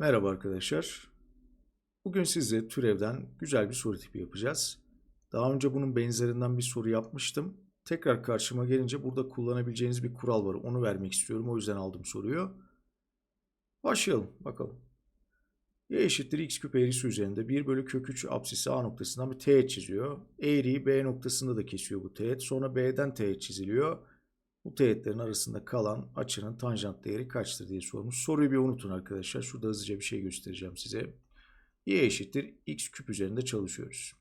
Merhaba arkadaşlar. Bugün size türevden güzel bir soru tipi yapacağız. Daha önce bunun benzerinden bir soru yapmıştım. Tekrar karşıma gelince burada kullanabileceğiniz bir kural var. Onu vermek istiyorum. O yüzden aldım soruyu. Başlayalım bakalım. Y eşittir x küp eğrisi üzerinde 1 bölü kök 3 apsisi A noktasından bir teğet çiziyor. Eğriyi B noktasında da kesiyor bu teğet. Sonra B'den teğet çiziliyor. Bu teğetlerin arasında kalan açının tanjant değeri kaçtır diye sormuş. Soruyu bir unutun arkadaşlar. Şurada hızlıca bir şey göstereceğim size. Y eşittir x küp üzerinde çalışıyoruz.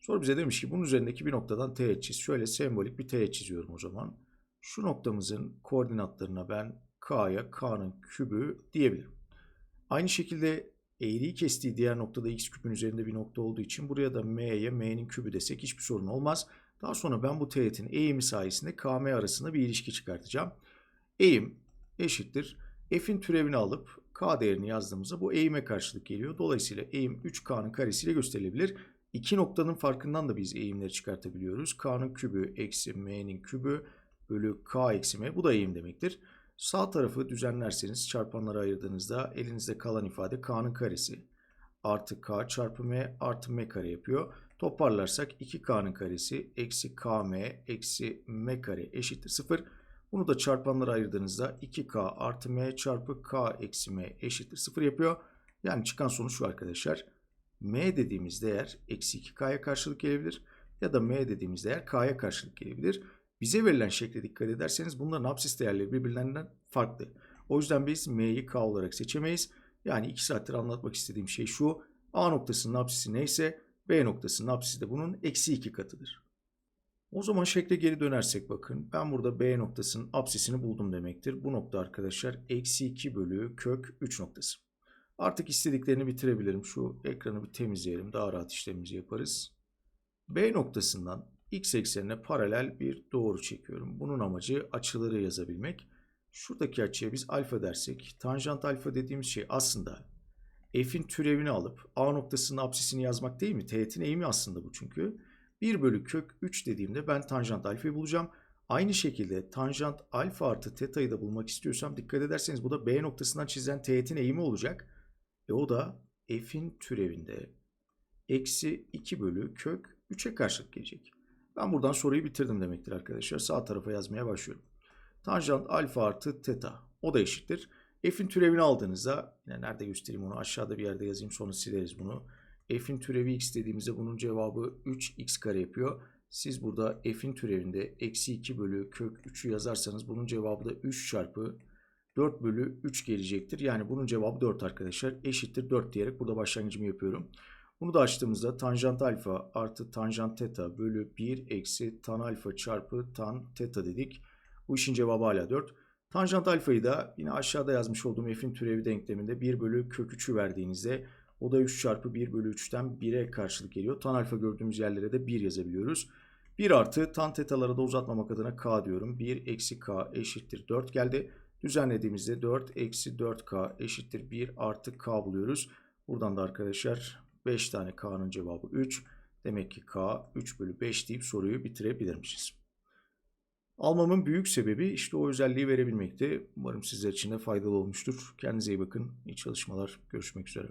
Soru bize demiş ki bunun üzerindeki bir noktadan teğet çiz. Şöyle sembolik bir teğet çiziyorum o zaman. Şu noktamızın koordinatlarına ben k'ya k'nın kübü diyebilirim. Aynı şekilde eğriyi kestiği diğer noktada x küpün üzerinde bir nokta olduğu için buraya da m'ye m'nin kübü desek hiçbir sorun olmaz. Daha sonra ben bu teğetin eğimi sayesinde KM arasında bir ilişki çıkartacağım. Eğim eşittir. F'in türevini alıp K değerini yazdığımızda bu eğime karşılık geliyor. Dolayısıyla eğim 3K'nın karesiyle gösterilebilir. İki noktanın farkından da biz eğimleri çıkartabiliyoruz. K'nın kübü eksi M'nin kübü bölü K eksi M. Bu da eğim demektir. Sağ tarafı düzenlerseniz çarpanlara ayırdığınızda elinizde kalan ifade K'nın karesi artı K çarpı M artı M kare yapıyor. Toparlarsak 2K'nın karesi eksi KM eksi M kare eşittir 0. Bunu da çarpanlara ayırdığınızda 2K artı M çarpı K eksi M eşittir 0 yapıyor. Yani çıkan sonuç şu arkadaşlar. M dediğimiz değer eksi 2K'ya karşılık gelebilir. Ya da M dediğimiz değer K'ya karşılık gelebilir. Bize verilen şekle dikkat ederseniz bunların apsis değerleri birbirlerinden farklı. O yüzden biz M'yi K olarak seçemeyiz. Yani 2 saattir anlatmak istediğim şey şu. A noktasının apsisi neyse B noktasının apsisi de bunun eksi 2 katıdır. O zaman şekle geri dönersek bakın. Ben burada B noktasının apsisini buldum demektir. Bu nokta arkadaşlar eksi 2 bölü kök 3 noktası. Artık istediklerini bitirebilirim. Şu ekranı bir temizleyelim. Daha rahat işlemimizi yaparız. B noktasından x eksenine paralel bir doğru çekiyorum. Bunun amacı açıları yazabilmek. Şuradaki açıya biz alfa dersek, tanjant alfa dediğimiz şey aslında f'in türevini alıp a noktasının apsisini yazmak değil mi? Teğetin eğimi aslında bu çünkü. 1 bölü kök 3 dediğimde ben tanjant alfayı bulacağım. Aynı şekilde tanjant alfa artı teta'yı da bulmak istiyorsam dikkat ederseniz bu da B noktasından çizilen teğetin eğimi olacak. E o da f'in türevinde eksi 2 bölü kök 3'e karşılık gelecek. Ben buradan soruyu bitirdim demektir arkadaşlar. Sağ tarafa yazmaya başlıyorum. Tanjant alfa artı teta o da eşittir. F'in türevini aldığınızda yine nerede göstereyim onu aşağıda bir yerde yazayım sonra sileriz bunu. F'in türevi x dediğimizde bunun cevabı 3x kare yapıyor. Siz burada f'in türevinde eksi 2 bölü kök 3'ü yazarsanız bunun cevabı da 3 çarpı 4 bölü 3 gelecektir. Yani bunun cevabı 4 arkadaşlar. Eşittir 4 diyerek burada başlangıcımı yapıyorum. Bunu da açtığımızda tanjant alfa artı tanjant teta bölü 1 eksi tan alfa çarpı tan teta dedik. Bu işin cevabı hala 4. Tanjant alfayı da yine aşağıda yazmış olduğum f'in türevi denkleminde 1 bölü kök 3'ü verdiğinizde o da 3 çarpı 1 bölü 3'ten 1'e karşılık geliyor. Tan alfa gördüğümüz yerlere de 1 yazabiliyoruz. 1 artı tan tetaları da uzatmamak adına k diyorum. 1 eksi k eşittir 4 geldi. Düzenlediğimizde 4 eksi 4k eşittir 1 artı k buluyoruz. Buradan da arkadaşlar 5 tane k'nın cevabı 3. Demek ki k 3 bölü 5 deyip soruyu bitirebilirmişiz. Almamın büyük sebebi işte o özelliği verebilmekte. Umarım sizler için de faydalı olmuştur. Kendinize iyi bakın. İyi çalışmalar. Görüşmek üzere.